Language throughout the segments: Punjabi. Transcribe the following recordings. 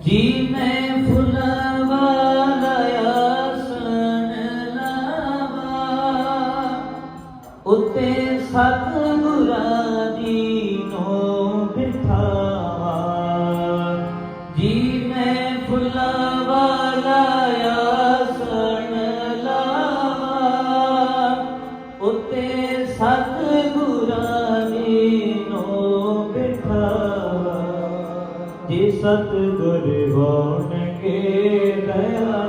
ਜੀ ਮੈਂ ਫੁੱਲਾਂ ਵਾਲਾ ਆਸਣ ਲਾਵਾਂ। ਉਤੇ ਸਤਿਗੁਰਾਂ ਦੀ ਨੂੰ ਬਿਠਾਵਾਂ। ਜੀ ਮੈਂ ਫੁੱਲਾਂ ਵਾਲਾ ਆਸਣ ਲਾਵਾਂ। ਉਤੇ ਸਤਿਗੁਰਾਂ ਜੇ ਸਤਿਗੁਰ ਹੋਣਗੇ ਦਇਆ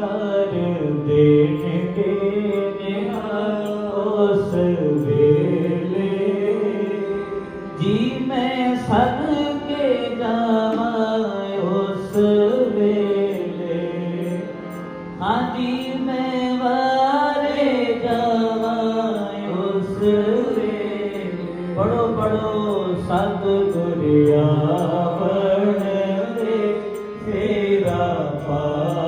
ਕਰ ਦੇਣਗੇ ਨਿਹਾਲ ਉਸ ਵੇਲੇ। ਜੀ ਮੈਂ ਸਦਕੇ ਜਾਵਾਂ ਉਸ ਵੇਲੇ। ਹਾਂਜੀ, ਮੈਂ ਵਾਰੇ ਜਾਵਾਂ ਉਸ ਵੇਲੇ। ਪੜੋ ਪੜੋ ਸਤਿਗੁਰ ਆਵੈ Papa.